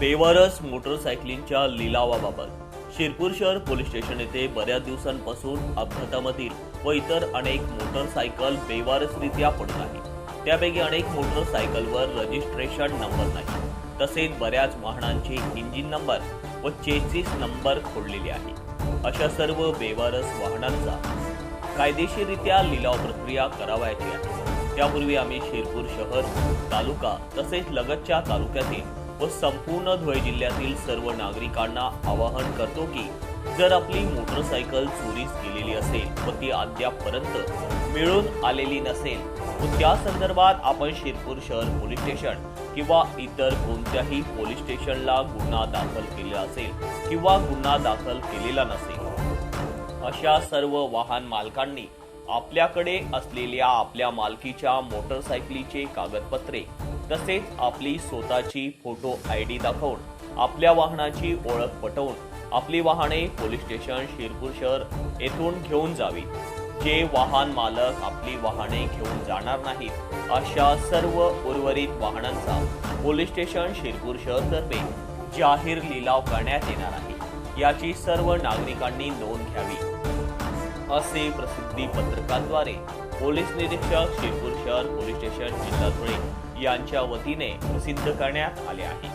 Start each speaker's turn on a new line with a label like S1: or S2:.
S1: बेवारस मोटरसायकलींच्या लिलावाबाबत. शिरपूर शहर police station येथे बऱ्याच दिवसांपासून अपघातामधील व इतर अनेक मोटरसायकल बेवारसरित्या पडत आहे त्यापैकी अनेक मोटरसायकलवर रजिस्ट्रेशन नंबर नाही. तसेच बऱ्याच वाहनांचे इंजिन नंबर व चेसिस नंबर खोडलेले आहे. अशा सर्व बेवारस वाहनांचा कायदेशीररित्या लिलाव प्रक्रिया करावयाची आहे. त्यापूर्वी आम्ही शिरपूर शहर तालुका तसेच लगतच्या तालुक्यातील व संपूर्ण धुळे जिल्ह्यातील सर्व नागरिकांना आवाहन करतो की जर आपली मोटरसायकल चोरीस गेलेली असेल व ती अद्यापपर्यंत मिळून आलेली नसेल व त्या संदर्भात आपण शिरपूर शहर पोलीस स्टेशन किंवा इतर कोणत्याही पोलीस स्टेशनला गुन्हा दाखल केलेला असेल किंवा गुन्हा दाखल केलेला नसेल. अशा सर्व वाहन मालकांनी आपल्याकडे असलेल्या आपल्या मालकीच्या मोटरसायकलीचे कागदपत्रे तसेच आपली स्वतःची फोटो आय डी दाखवून आपल्या वाहनाची ओळख पटवून आपली वाहने पोलीस स्टेशन शिरपूर शहर येथून घेऊन जावी. जे वाहन मालक आपली वाहने घेऊन जाणार नाहीत अशा सर्व उर्वरित वाहनांचा पोलीस स्टेशन शिरपूर शहरतर्फे जाहीर लिलाव करण्यात येणार आहे. याची सर्व नागरिकांनी नोंद घ्यावी. असे प्रसिद्धी पत्रकाद्वारे पोलीस निरीक्षक शिरपूर शहर पोलीस स्टेशन जिल्हा धुळे यांच्या वतीने प्रसिद्ध करण्यात आले आहे.